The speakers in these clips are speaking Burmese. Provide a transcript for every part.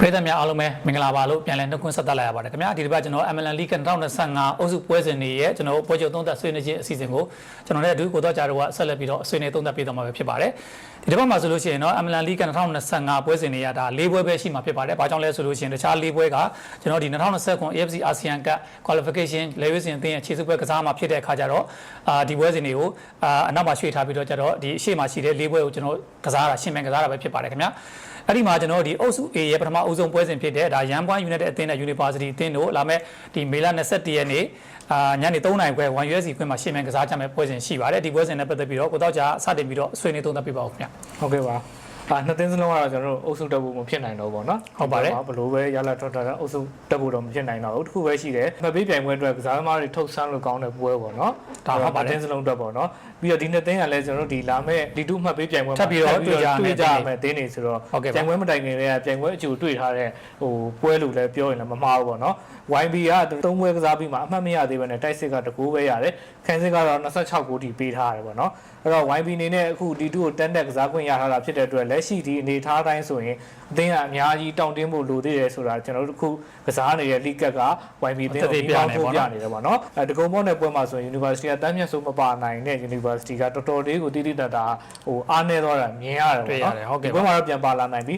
ပြည်သက်များအားလုံးပဲမင်္ဂလာပါလို့ပြန်လည်နှုတ်ခွန်းဆက်သလိုက်ရပါတယ်ခင်ဗျာဒီတစ်ပတ်ကျွန်တော် MLN League 2025အုပ်စုပွဲစဉ်တွေရဲ့ကျွန်တော်ပွဲချုပ်သုံးသက်ဆွေးနွေးခြင်းအစီအစဉ်ကိုကျွန်တော်လည်းအတူကိုတော့ကြာတော့ဆက်လက်ပြီးတော့ဆွေးနွေးသုံးသက်ပေးသွားမှာပဲဖြစ်ပါတယ်ဒီတစ်ပတ်မှာဆိုလို့ရှိရင်တော့ MLN League 2025ပွဲစဉ်တွေကဒါ၄ပွဲပဲရှိမှာဖြစ်ပါတယ်ဘာကြောင့်လဲဆိုလို့ရှိရင်တခြား၄ပွဲကကျွန်တော်ဒီ2029 AFC ASEAN Cup Qualification လေရွေးစဉ်အသင်းရဲ့ခြေစွပ်ပွဲကစားမှာဖြစ်တဲ့အခါကျတော့အာဒီပွဲစဉ်တွေကိုအာအနောက်မှာရွှေ့ထားပြီးတော့ကျတော့ဒီအရှိမရှိတဲ့၄ပွဲကိုကျွန်တော်ကစားတာရှင်းမြန်ကစားတာပဲဖြစ်ပါတယ်ခင်ဗျာအဲ့ဒီမှာကျွန်တော်ဒီအုပ်စု A ရဲ့ပထမအုပ်ဆုံးပွဲစဉ်ဖြစ်တဲ့ဒါရန်ပွိုင်း United အသင်းနဲ့ University အသင်းတို့လာမဲ့ဒီမေလ21ရက်နေ့အာညနေ3နာရီခွဲ 1USC ခွင့်မှာရှင်းမြန်ကစားကြမယ့်ပွဲစဉ်ရှိပါတယ်ဒီပွဲစဉ်နဲ့ပတ်သက်ပြီးတော့ကိုတော့ကြာစတင်ပြီးတော့ဆွေးနွေးသုံးသပ်ပြပါဦးခင်ဗျဟုတ်ကဲ့ပါ အာနှစ်သင်းစလုံးကတော့ကျွန်တော်တို့အုပ်စုတက်ဖို့မဖြစ်နိုင်တော့ဘူးเนาะ ဟုတ်ပါတယ် ဘလို့ပဲရလာထွက်ထွက်တဲ့အုပ်စုတက်ဖို့တော့မဖြစ်နိုင်တော့ဘူးတစ်ခုပဲရှိတယ်မပေးပြိုင်ပွဲအတွက်ကစားသမားတွေထုတ်ဆန်းလို့ကောင်းတဲ့ပွဲပေါ့เนาะ ဒါဟုတ်ပါတယ် အသင်းစလုံးတက်ပေါ့เนาะပြီးတော့ဒီနှစ်သင်းကလည်းကျွန်တော်တို့ဒီလာမဲ့ဒီတူမှတ်ပေးပြိုင်ပွဲမှာ ထပ်ပြီးတော့တွေ့ကြရမယ် တွေ့ကြရမယ်အသင်းတွေဆိုတော့ ဟုတ်ကဲ့ပါ ပြိုင်ပွဲမတိုင်ခင်တည်းကပြိုင်ပွဲအကျိုးတွေ့ထားတဲ့ဟိုပွဲလို့လည်းပြောရင်လည်းမမှားဘူးပေါ့เนาะ YB ကသုံးပွဲကစားပြီးမှအမှတ်မရသေးဘဲနဲ့တိုက်စစ်ကတကူပဲရတယ်ခန်းစစ်ကတော့26ဂိုးတီပေးထားရတယ်ပေါ့เนาะအဲ့တော့ YB အနေနဲ့အခုဒီတူကိုတန်းတက်ကစားခွင့်ရထားတာဖြစ်တဲ့အတွက် လက်ရှိဒီအနေထားတိုင်းဆိုရင်အသင်းကအများကြီးတောင့်တင်းဖို့လိုသေးတယ်ဆိုတာကျွန်တော်တို့ခုကစားနေတဲ့ league က YB အသင်းကိုပြနေပေါ့နော်ပြနေတယ်ပေါ့နော်အဲဒဂုံမော့နယ်ပွဲမှာဆိုရင် University ကတမ်းမြတ်ဆိုးမပါနိုင်တဲ့ University ကတော်တော်လေးကိုတိတိတတ်တာဟိုအားနေတော့တာမြင်ရတယ်ပေါ့နော်ဒီပွဲမှာတော့ပြန်ပါလာနိုင်ပြီ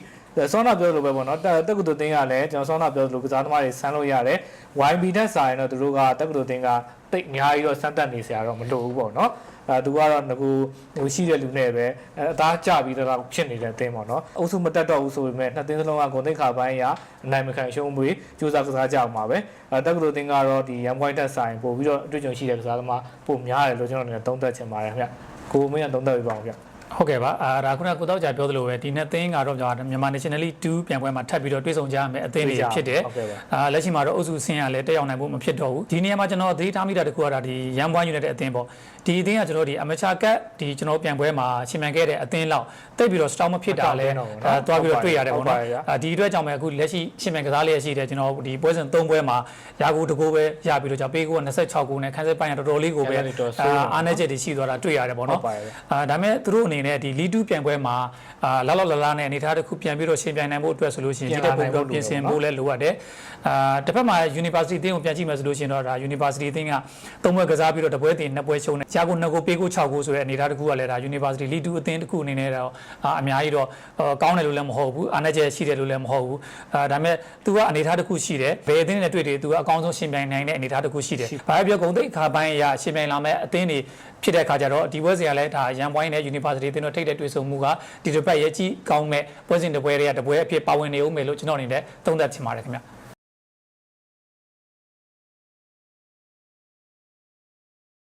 ဆောင်းနာပြောလို့ပဲပေါ့နော်တက္ကသိုလ်တင်းကလည်းကျွန်တော်ဆောင်းနာပြောလို့ကစားသမားတွေဆန်းလို့ရတယ် YB တက်ဆိုင်တော့သူတို့ကတက္ကသိုလ်တင်းကတိတ်အများကြီးတော့စမ်းတက်နေစရာတော့မလိုဘူးပေါ့နော်အဲသူကတော့ငကူဟိုရှိတဲ့လူနဲ့ပဲအသားကျပြီးတော့ဖြစ်နေတဲ့တင်းပေါ့နော်အုပ်စုမတက်တော့ဘူးဆိုပေမဲ့နှစ်တင်းစလုံးကဂုံသိက္ခာပိုင်းအရာအနိုင်မခံရှုံးမွေစူးစမ်းကစားကြအောင်ပါပဲအဲတက္ကသိုလ်တင်းကတော့ဒီရန်ပွိုင်းတက်ဆိုင်ပို့ပြီးတော့အတွေ့အကြုံရှိတဲ့ကစားသမားပို့များတယ်လို့ကျွန်တော်အနေနဲ့သုံးသပ်ချင်ပါတယ်ခင်ဗျကိုမင်းကသုံးသပ်ပြပါအောင်ဗျ ဟုတ်ကဲ့ပါအာဒါခုနကကိုတော့ကြာပြောသလိုပဲဒီနှစ်သင်းကတော့ကြာမြန်မာ Nationally 2ပြန်ပွဲမှာထပ်ပြီးတော့တွေ့ဆုံကြရမယ်အသင်းတွေဖြစ်တယ်ဟုတ်ကဲ့ပါအာလက်ရှိမှာတော့အုပ်စုဆင်းရလဲတက်ရောက်နိုင်ဖို့မဖြစ်တော့ဘူးဒီနေရာမှာကျွန်တော်သတိထားမိတာတခုကတော့ဒီရန်ပွိုင်း United အသင်းပေါ့ဒီအသင်းကကျွန်တော်ဒီအမချာကတ်ဒီကျွန်တော်ပြန်ပွဲမှာရှင်မြန်ခဲ့တဲ့အသင်းလောက်တိတ်ပြီးတော့ strong မဖြစ်တာလဲမတောင်းဘူးနော်အဲတွားပြီးတော့တွေ့ရတယ်ပေါ့ဟုတ်ပါနော်ရဲ့အာဒီအတွက်ကြောင့်ပဲအခုလက်ရှိရှင်မြန်ကစားလျက်ရှိတယ်ကျွန်တော်ဒီပွဲစဉ်၃ပွဲမှာရာဂိုတကိုးပဲရပြီးတော့ကြာပေးကိုက26ကိုနဲ့ခန်းစစ်ပိုင်းကတော်တော်လေးကိုပဲအဲ့ဒါတွေတော်ဆိုးတယ်အာအားနေချက်တွေရှိသွားတာတွေ့ရတယ်ပေါ့နော်ဟုတ်ပါရဲ့အာဒါမဲ့သူတို့အနေနဲ့ဒီလီတူပြန်ပွဲမှာအာလောက်လောက်လာလာနဲ့အနေထားတစ်ခုပြန်ပြီးတော့ရှင်ပြိုင်နိုင်ဖို့အတွက်ဆိုလို့ရှိရင်ပြန်ဒီလာတက်နိုင်ပုံဖို့တော့ပြင်ဆင်ဖို့လည်းလိုအပ်တယ်အာတစ်ဖက်မှာ University အသင်းကိုပြန်ကြည့်မယ်ဆိုလို့ရှိရင်တော့ဒါ University အသင်းကသုံးပွဲကစားပြီးတော့တစ်ပွဲတင်နှစ်ပွဲရှုံးတယ်ကြာကိုနှစ်ကိုပေးကို6ကိုဆိုတဲ့အနေထားတစ်ခုကလည်းဒါ University League 2အသင်းတစ်ခုအနေနဲ့တော့အာအများကြီးတော့အာကောင်းတယ်လို့လည်းမဟုတ်ဘူးအားနည်းချက်ရှိတယ်လို့လည်းမဟုတ်ဘူးအာဒါမဲ့သူကအနေထားတစ်ခုရှိတယ်ဘယ်အသင်းနဲ့တွေ့တယ်သူကအကောင်းဆုံးရှင်ပြိုင်နိုင်တဲ့အနေထားတစ်ခုရှိတယ်ဘာပဲပြောဂုံသိက္ခာပိုင်းအရရှင်ပြိုင်လာမဲ့အသင်းတွေဖြစ်တဲ့အခါကျတော့ဒီပွဲစီကလည်းဒါရန်ပွိုင်းနဲ့ University အသင်းတို့ထိတ်တဲ့တွေ့ဆုံမှုကဒီတစ်ပတ်ရဲ့ကြီးကောင်းမဲ့ပွဲစဉ်တစ်ပွဲတွေကတစ်ပွဲအဖြစ်ပါဝင်နေဦးမယ်လို့ကျွန်တော်အနေနဲ့သုံးသပ်ချင်ပါတယ်ခင်ဗျ